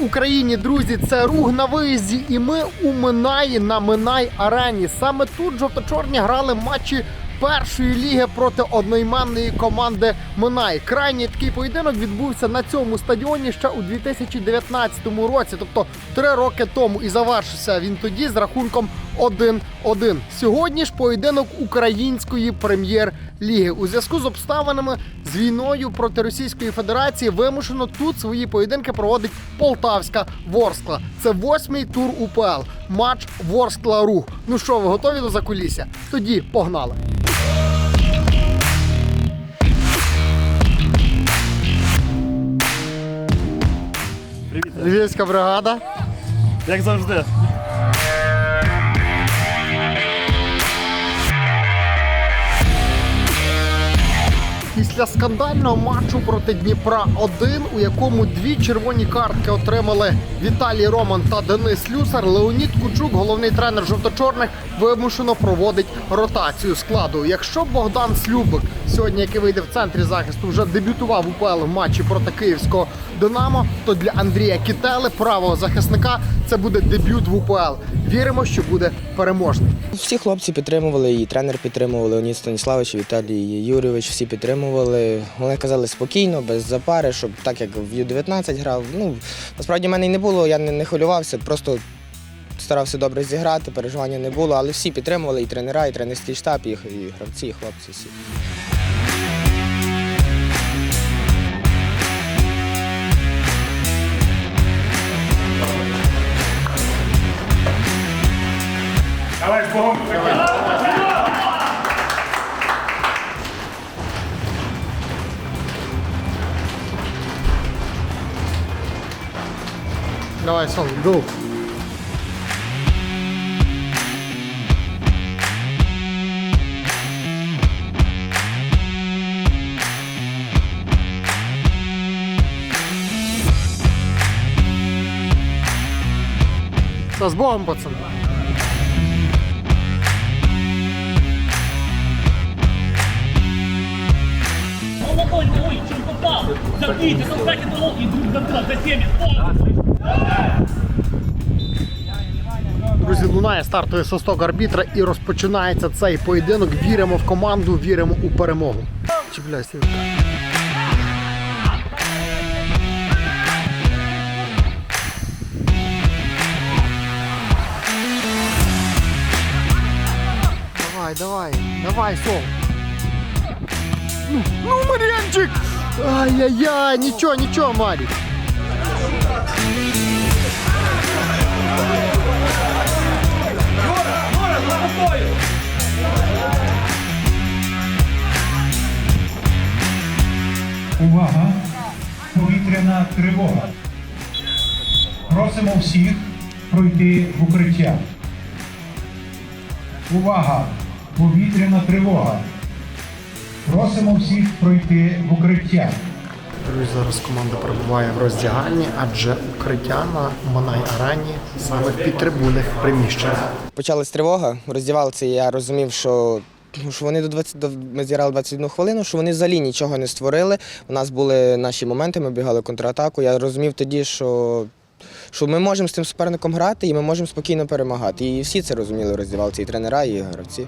Україні, друзі! Це рух на виїзді, і ми у Минаї на Минай Арені. Саме тут жовто-чорні грали матчі першої ліги проти одноіменної команди Минай. Крайній такий поєдинок відбувся на цьому стадіоні ще у 2019 році, тобто три роки тому, і завершився він тоді з рахунком 1-1. Сьогодні ж поєдинок української прем'єр-ліги. У зв'язку з обставинами з війною проти Російської Федерації вимушено тут свої поєдинки проводить Полтавська Ворскла. Це восьмий тур УПЛ. Матч Ворскла Рух. Ну що, ви готові до закулісся? Тоді погнали. Привіт. Львівська бригада. Як завжди. Після скандального матчу проти Дніпра 1 у якому дві червоні картки отримали Віталій Роман та Денис Люсар, Леонід Кучук, головний тренер жовто-чорних, вимушено проводить ротацію складу. Якщо Богдан Слюбик, сьогодні який вийде в центрі захисту, вже дебютував УПЛ в матчі проти київського Динамо, то для Андрія Кітели, правого захисника, це буде дебют в УПЛ. Віримо, що буде переможний. Всі хлопці підтримували, і тренер підтримував Леонід Станіславович, Віталій Юрійович, всі підтримували. Вони казали спокійно, без запари, щоб так як в Ю-19 грав. Ну, насправді в мене й не було, я не хвилювався, просто старався добре зіграти, переживання не було, але всі підтримували, і тренера, і тренерський штаб, і, і гравці, і хлопці всі. Давай Богом. Давай, сон, go. Та з Богом, пацани. Ой, ой, чем попал? Забейте, кстати, и друг за за 70. Друзі, лунає стартовий свисток арбітра і розпочинається цей поєдинок. Віримо в команду, віримо у перемогу. Чіпляйся. Давай, Сол. Ну, ну Мар'янчик! Ай-яй-яй, нічого, нічого, Марік. Увага! Повітряна тривога. Просимо всіх пройти в укриття. Увага! Повітряна тривога. Просимо всіх пройти в укриття. Зараз команда перебуває в роздягальні, адже укриття на Манай Арені саме в підтрибунних приміщеннях. Почалась тривога, роздівалися, і я розумів, що. Що вони до 20, до, ми зіграли 21 хвилину, що вони взагалі нічого не створили. У нас були наші моменти, ми бігали контратаку. Я розумів тоді, що, що ми можемо з цим суперником грати і ми можемо спокійно перемагати. І всі це розуміли, роздівалці, і тренера, і гравці.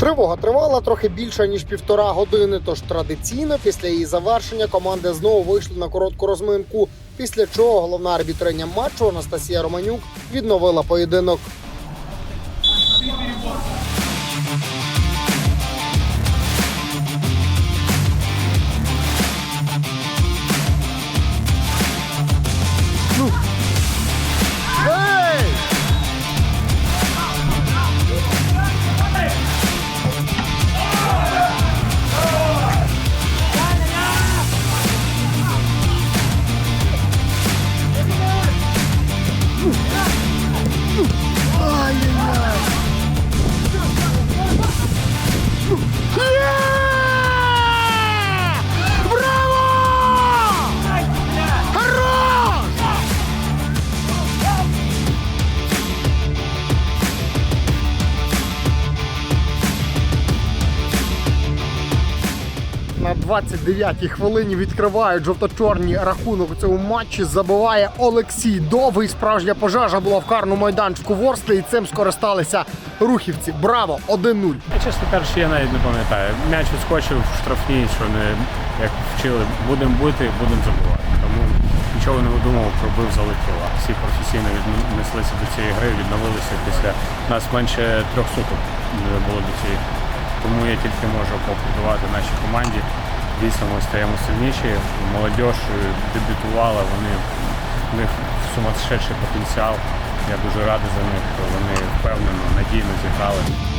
Тривога тривала трохи більше ніж півтора години. Тож традиційно після її завершення команди знову вийшли на коротку розминку. Після чого головна арбітриня матчу Анастасія Романюк відновила поєдинок. 29-й хвилині відкривають жовто-чорні рахунок у цьому матчі. Забиває Олексій Довгий. Справжня пожежа була в карному майданчику Ворсли, і цим скористалися рухівці. Браво! 1-0. Я, чесно кажучи, я навіть не пам'ятаю. М'яч відскочив в штрафній, що не як вчили, будемо бити, будемо забувати. Тому нічого не видумував, пробив, залетіло. Всі професійно віднеслися до цієї гри, відновилися після нас менше трьох суток було до цієї. Тому я тільки можу поаплодувати нашій команді. Дійсно, ми стаємо сильніші. Молодь дебютувала, вони в них сумасшедший потенціал. Я дуже радий за них. Вони впевнено, надійно зіграли.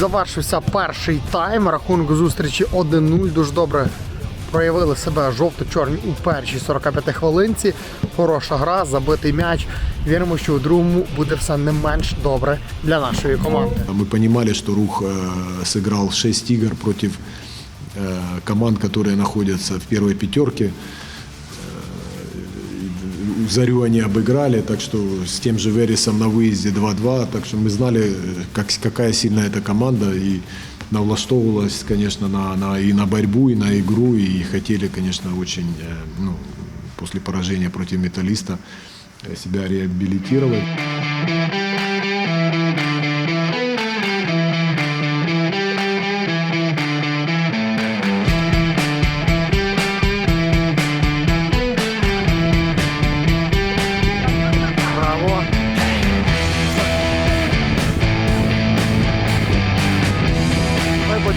Завершився перший тайм. Рахунок зустрічі 1-0. Дуже добре проявили себе жовто-чорні у першій 45 хвилинці. Хороша гра, забитий м'яч. Віримо, що у другому буде все не менш добре для нашої команди. Мы понимали, что Рух э, сыграл 6 игр против э, команд, которые находятся в первой пятерке. Зарю они обыграли, так что с тем же Вересом на выезде 2-2. Так что мы знали, как, какая сильная эта команда. И навлаштовывалась, конечно, на, на, и на борьбу, и на игру. И хотели, конечно, очень, э, ну, после поражения против Металлиста э, себя реабилитировать.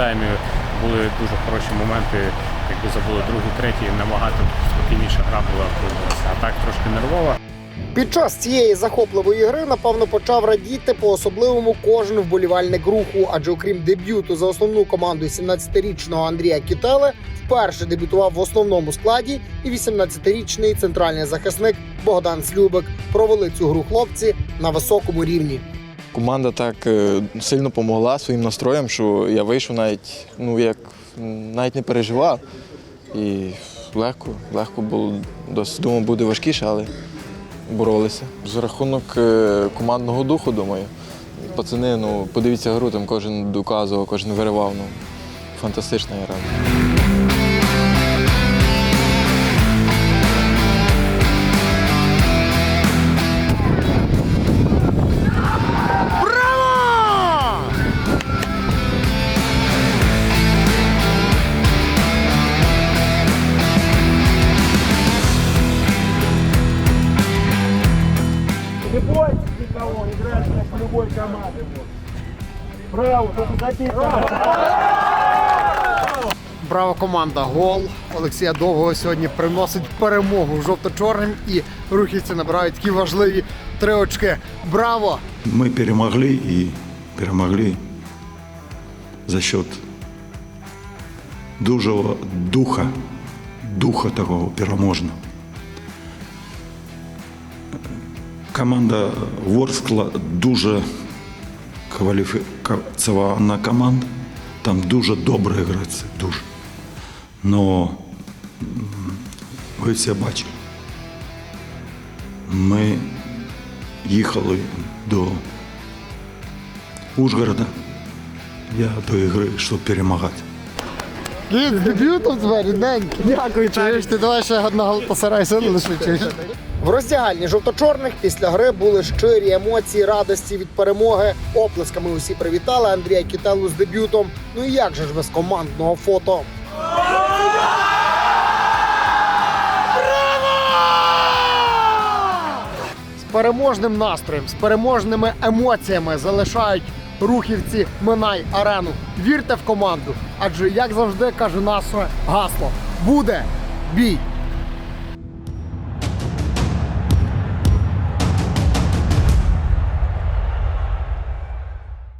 таймі були дуже хороші моменти. Якби забули другий, третій, набагато спокійніша гра була, виявилася. а так трошки нервова. Під час цієї захопливої гри, напевно, почав радіти по-особливому кожен вболівальник руху, адже окрім дебюту за основну команду 17-річного Андрія Кітеле, вперше дебютував в основному складі і 18-річний центральний захисник Богдан Слюбик. Провели цю гру хлопці на високому рівні. Команда так е, сильно допомогла своїм настроєм, що я вийшов навіть, ну як навіть не переживав. І легко, легко було. Досить думав, буде важкіше, але боролися. За рахунок е, командного духу, думаю. Пацани, ну подивіться гру, там кожен доказував, кожен виривав. Ну, фантастична гра. Любой команде. Браво, только забить. Браво команда. Гол Олексія Довгого сьогодні приносить перемогу жовто-чорним і рухівці набирають такі важливі три очки. Браво! Мы перемогли и перемогли за счет дужого духа, духа такого переможного. Команда Ворскла дуже кваліфікована команда. Там дуже добре грається, дуже. Но ви все бачили. Ми їхали до Ужгорода. Я до ігри, щоб перемагати. Кіт, з дебютом рідненький. Дякую, чуєш, ти давай ще одного постарайся лише чуєш. В роздягальні жовто-чорних після гри були щирі емоції, радості від перемоги. Оплесками усі привітали Андрія Кітелу з дебютом. Ну і як же ж без командного фото? переможним настроєм, з переможними емоціями залишають рухівці Минай арену. Вірте в команду, адже як завжди каже наше гасло: буде бій!